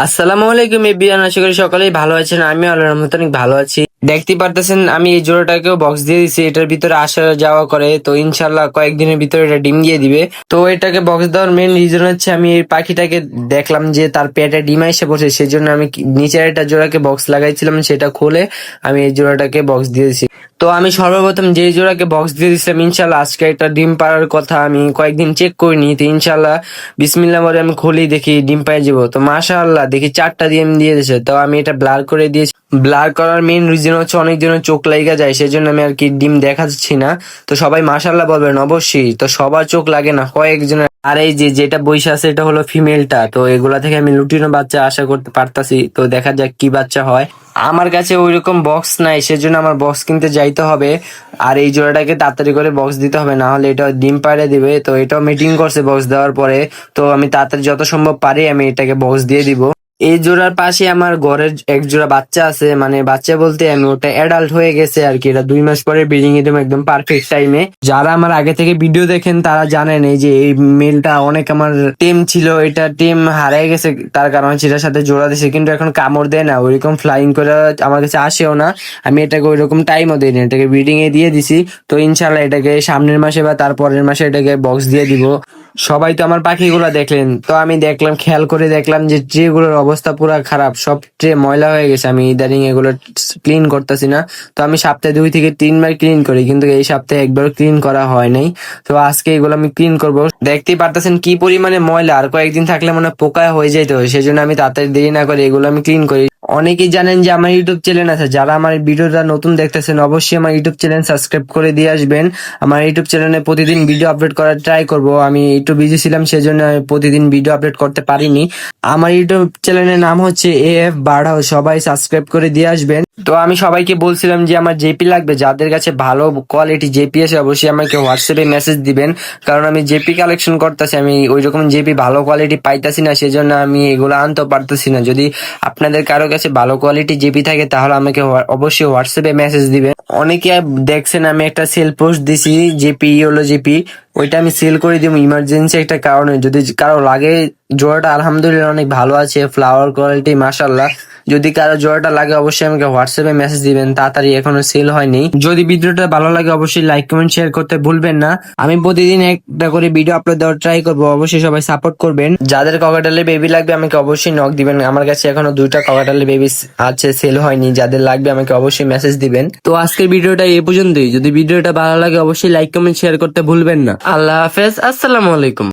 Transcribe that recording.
আসসালামু আলাইকুম এবিয়ান আশা করি সকলেই ভালো আছেন। আমি আল্লাহর রহমতে অনেক ভালো আছি। দেখতে পারতেছেন, আমি এই জোড়াটাকেও বক্স দিয়ে দিছি। এটার ভিতরে আসা যাওয়া করে, তো ইনশাল্লাহ কয়েকদিনের ভিতরে এটা ডিম দিয়ে দিবে। তো এটাকে বক্স দেওয়ার মেন রিজন হচ্ছে আমি এই পাখিটাকে দেখলাম যে তার পেটে ডিম এসে বসে সেজন্য আমি কি- নিচের একটা জোড়াকে বক্স লাগাইছিলাম, সেটা খুলে আমি এই জোড়াটাকে বক্স দিয়ে দিছি। তো আমি সর্বপ্রথম যে জোড়াকে বক্স দিয়ে দিছিলাম ইনশাল্লাহ আজকে একটা ডিম পাড়ার কথা আমি কয়েকদিন চেক করিনি। তো ইনশাল্লাহ বিসমিল্লাহ বলে আমি খুলি দেখি ডিম পাই যাব। তো মাশাআল্লাহ দেখি চারটা ডিম দিয়ে দিয়েছে তো আমি এটা ব্লার করে দিয়েছি। ব্লার করার মেন রিজন হচ্ছে অনেকজনের চোখ লাগা যায়, সেজন্য আমি আর কি ডিম দেখাচ্ছি না। তো সবাই মাশাআল্লাহ বলবেন, অবশ্যই। তো সবার চোখ লাগে না, কয়েকজনের। আর এই যে যেটা বৈশা আছে, এটা হলো ফিমেলটা তো এগুলা থেকে আমি লুটিনো বাচ্চা আশা করতে পারতাছি। তো দেখা যাক কি বাচ্চা হয়। আমার কাছে ওই রকম বক্স নাই, সেজন্য আমার বক্স কিনতে যাইতে হবে। আর এই জোড়াটাকে তাড়াতাড়ি করে বক্স দিতে হবে, না হলে এটা ডিম পাড়ে দিবে। তো এটাও মিটিং করছে বক্স দেওয়ার পরে। তো আমি তাড়াতাড়ি যত সম্ভব পারি, আমি এটাকে বক্স দিয়ে দিব। এই জোড়ার পাশে আমার ঘরের এক জোড়া বাচ্চা আছে মানে বাচ্চা বলতে আমি ওটা অ্যাডাল্ট হয়ে গেছে আর কি। এটা দুই মাস পরে ব্রিডিং এ একদম পারফেক্ট টাইমে যারা আমার আগে থেকে ভিডিও দেখেন, তারা জানেন এই যে এই মেলটা অনেক আমার টেম ছিল, এটা টেম হারিয়ে গেছে, তার কারণে সেটার সাথে জোড়া দিছে, কিন্তু এখন কামড় দেয় না, ওইরকম ফ্লাইং করে আমার কাছে আসেও না। আমি এটাকে ওইরকম টাইমও দিই না, এটাকে ব্রিডিং এ দিয়ে দিছি। তো ইনশাল্লাহ এটাকে সামনের মাসে বা তারপরের মাসে এটাকে বক্স দিয়ে দিব। সবাই তো আমার পাখিগুলো দেখলেন। তো আমি দেখলাম, খেয়াল করে দেখলাম যে ট্রে গুলোর অবস্থা পুরো খারাপ, সব ট্রে ময়লা হয়ে গেছে, আমি ইদানিং এগুলো ক্লিন করতেছি না। তো আমি সপ্তাহে দুই থেকে তিনবার ক্লিন করি, কিন্তু এই সপ্তাহে একবার ক্লিন করা হয় নাই। তো আজকে এগুলো আমি ক্লিন করব। দেখতেই পারতেছেন কি পরিমাণে ময়লা, আর কয়েকদিন থাকলে মনে পোকা হয়ে যেত সেই জন্য আমি তাড়াতাড়ি দেরি না করে এগুলো আমি ক্লিন করি। অনেকেই জানেন যে আমার ইউটিউব চ্যানেল আছে। যারা আমার ভিডিওটা নতুন দেখতেছেন, অবশ্যই আমার ইউটিউব চ্যানেল সাবস্ক্রাইব করে দিয়ে আসবেন। আমার ইউটিউব চ্যানেলে প্রতিদিন ভিডিও আপলোড করার ট্রাই করব। আমি একটু বিজি ছিলাম, সেজন্য প্রতিদিন ভিডিও আপলোড করতে পারিনি। আমার ইউটিউব চ্যানেলের নাম হচ্ছে এ এফ বাড়াও সবাই সাবস্ক্রাইব করে দিয়ে আসবেন। তো আমি সবাইকে বলছিলাম যে আমার জেপি লাগবে। যাদের কাছে ভালো কোয়ালিটি জেপি আছে, অবশ্যই আমাকে হোয়াটসঅ্যাপে মেসেজ দিবেন। কারণ আমি জেপি কালেকশন করতেছি। আমি ওই রকম জেপি ভালো কোয়ালিটি পাইতাছি না, সেজন্য আমি এগুলো আনতে পারতেছি না। যদি আপনাদের কারও কাছে ভালো কোয়ালিটি জেপি থাকে, তাহলে আমাকে অবশ্যই হোয়াটসঅ্যাপে মেসেজ দিবেন। অনেকে দেখছেন, আমি একটা সেল পোস্ট দিছি জেপি হলো জেপি ওইটা আমি সেল করে দিব ইমার্জেন্সি একটা কারণে। যদি কারও লাগে, জোড়াটা আলহামদুলিল্লাহ অনেক ভালো আছে ফ্লাওয়ার কোয়ালিটি মাশাল্লাহ যদি কারও জোড়াটা লাগে, অবশ্যই আমাকে হোয়াটসঅ্যাপে মেসেজ দিবেন। তাড়াতাড়ি এখনও সেল হয়নি। যদি ভিডিওটা ভালো লাগে, অবশ্যই লাইক কমেন্ট শেয়ার করতে ভুলবেন না। আমি প্রতিদিন একটা করে ভিডিও আপলোড দেওয়ার ট্রাই করব। অবশ্যই সবাই সাপোর্ট করবেন। যাদের ককাটালে বেবি লাগবে, আমাকে অবশ্যই নক দিবেন। আমার কাছে এখনও দুইটা ককাটালে বেবি আছে সেল হয়নি। যাদের লাগবে, আমাকে অবশ্যই মেসেজ দিবেন। তো আজকের ভিডিওটা এই পর্যন্তই। যদি ভিডিওটা ভালো লাগে, অবশ্যই লাইক কমেন্ট শেয়ার করতে ভুলবেন না। আল্লাহ হাফেজ। আসসালামু আলাইকুম।